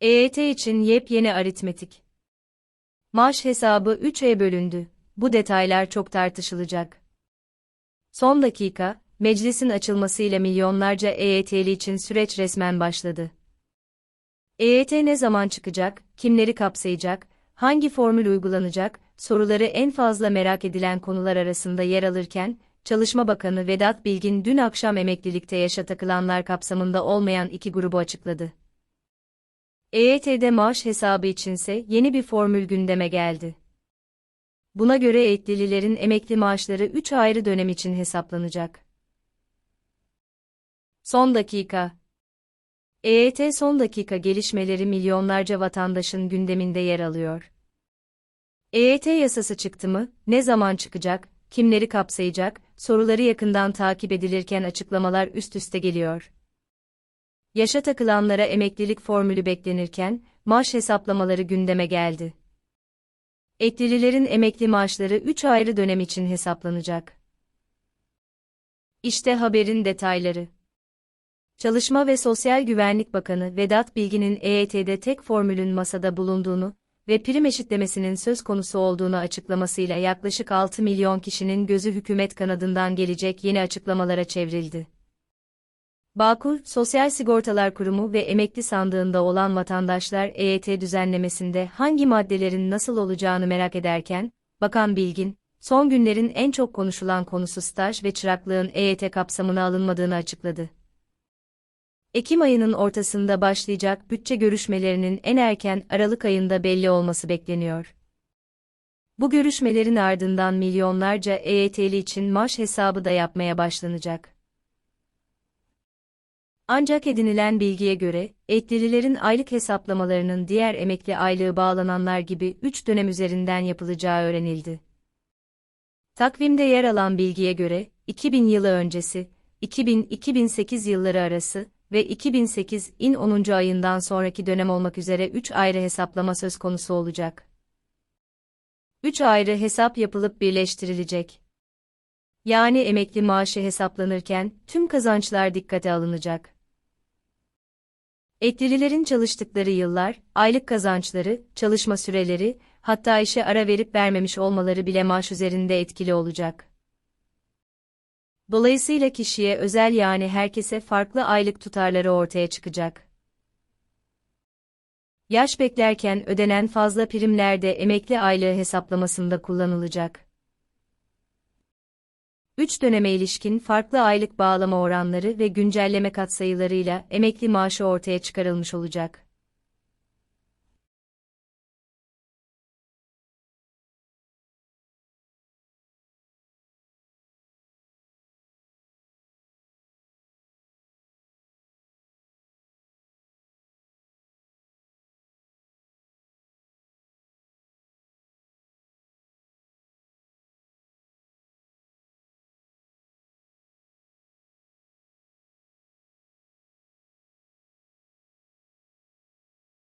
EYT için yepyeni aritmetik. Maaş hesabı 3'e bölündü. Bu detaylar çok tartışılacak. Son dakika, meclisin açılmasıyla milyonlarca EYT'li için süreç resmen başladı. EYT ne zaman çıkacak, kimleri kapsayacak, hangi formül uygulanacak, soruları en fazla merak edilen konular arasında yer alırken, Çalışma Bakanı Vedat Bilgin dün akşam emeklilikte yaşa takılanlar kapsamında olmayan iki grubu açıkladı. EYT'de maaş hesabı içinse yeni bir formül gündeme geldi. Buna göre eğitlililerin emekli maaşları 3 ayrı dönem için hesaplanacak. Son dakika EYT son dakika gelişmeleri milyonlarca vatandaşın gündeminde yer alıyor. EYT yasası çıktı mı, ne zaman çıkacak, kimleri kapsayacak, soruları yakından takip edilirken açıklamalar üst üste geliyor. Yaşa takılanlara emeklilik formülü beklenirken, maaş hesaplamaları gündeme geldi. Eklililerin emekli maaşları 3 ayrı dönem için hesaplanacak. İşte haberin detayları. Çalışma ve Sosyal Güvenlik Bakanı Vedat Bilgin'in EYT'de tek formülün masada bulunduğunu ve prim eşitlemesinin söz konusu olduğunu açıklamasıyla yaklaşık 6 milyon kişinin gözü hükümet kanadından gelecek yeni açıklamalara çevrildi. Bağkur, Sosyal Sigortalar Kurumu ve emekli sandığında olan vatandaşlar EYT düzenlemesinde hangi maddelerin nasıl olacağını merak ederken, Bakan Bilgin, son günlerin en çok konuşulan konusu staj ve çıraklığın EYT kapsamına alınmadığını açıkladı. Ekim ayının ortasında başlayacak bütçe görüşmelerinin en erken Aralık ayında belli olması bekleniyor. Bu görüşmelerin ardından milyonlarca EYT'li için maaş hesabı da yapmaya başlanacak. Ancak edinilen bilgiye göre, etlililerin aylık hesaplamalarının diğer emekli aylığı bağlananlar gibi 3 dönem üzerinden yapılacağı öğrenildi. Takvimde yer alan bilgiye göre, 2000 yılı öncesi, 2000-2008 yılları arası ve 2008'in 10. ayından sonraki dönem olmak üzere 3 ayrı hesaplama söz konusu olacak. 3 ayrı hesap yapılıp birleştirilecek. Yani emekli maaşı hesaplanırken tüm kazançlar dikkate alınacak. Eklililerin çalıştıkları yıllar, aylık kazançları, çalışma süreleri, hatta işe ara verip vermemiş olmaları bile maaş üzerinde etkili olacak. Dolayısıyla kişiye özel yani herkese farklı aylık tutarları ortaya çıkacak. Yaş beklerken ödenen fazla primler de emekli aylığı hesaplamasında kullanılacak. 3 döneme ilişkin farklı aylık bağlama oranları ve güncelleme katsayılarıyla emekli maaşı ortaya çıkarılmış olacak.